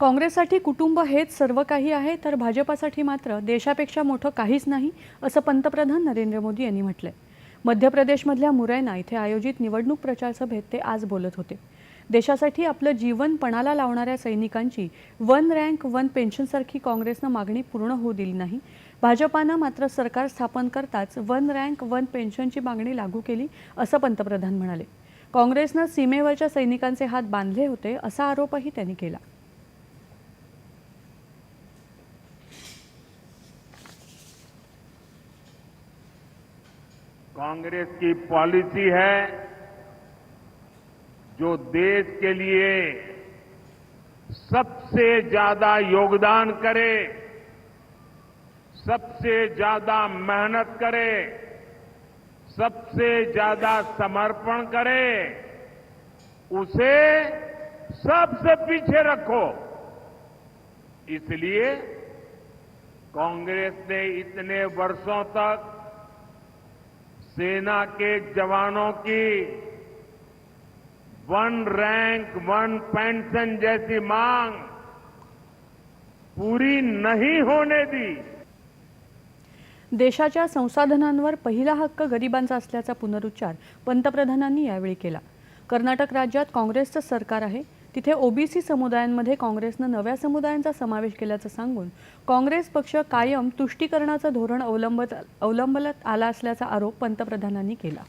काँग्रेससाठी कुटुंब हेच सर्व काही आहे तर भाजपासाठी मात्र देशापेक्षा मोठं काहीच नाही असं पंतप्रधान नरेंद्र मोदी यांनी म्हटलंय. मध्य प्रदेशमधल्या मुरैना इथे आयोजित निवडणूक प्रचार सभेत ते आज बोलत होते. देशासाठी आपलं जीवन पणाला लावणाऱ्या सैनिकांची वन रँक वन पेन्शनसारखी काँग्रेसनं मागणी पूर्ण होऊ दिली नाही. भाजपानं मात्र सरकार स्थापन करताच वन रँक वन पेन्शनची मागणी लागू केली असं पंतप्रधान म्हणाले. काँग्रेसनं सीमेवरच्या सैनिकांचे हात बांधले होते असा आरोपही त्यांनी केला. कांग्रेस की पॉलिसी है जो देश के लिए सबसे ज़्यादा योगदान करे, सबसे ज़्यादा मेहनत करे, सबसे ज़्यादा समर्पण करे, उसे सबसे पीछे रखो। इसलिए कांग्रेस ने इतने वर्षों तक सेना के जवानों की वन रैंक वन पेंशन जैसी मांग पूरी नहीं होने दी। देशाच्या संसाधनांवर पहिला हक्क गरिबांचा असल्याचा पुनरुच्चार पंतप्रधानांनी यावेळी केला. कर्नाटक राज्यात काँग्रेसचं सरकार आहे. तिथे ओबीसी समुदायांमध्ये काँग्रेसनं नव्या समुदायांचा समावेश केल्याचं सांगून काँग्रेस पक्ष कायम तुष्टीकरणाचं धोरण अवलंबत अवलंबलत आला असल्याचा आरोप पंतप्रधानांनी केला.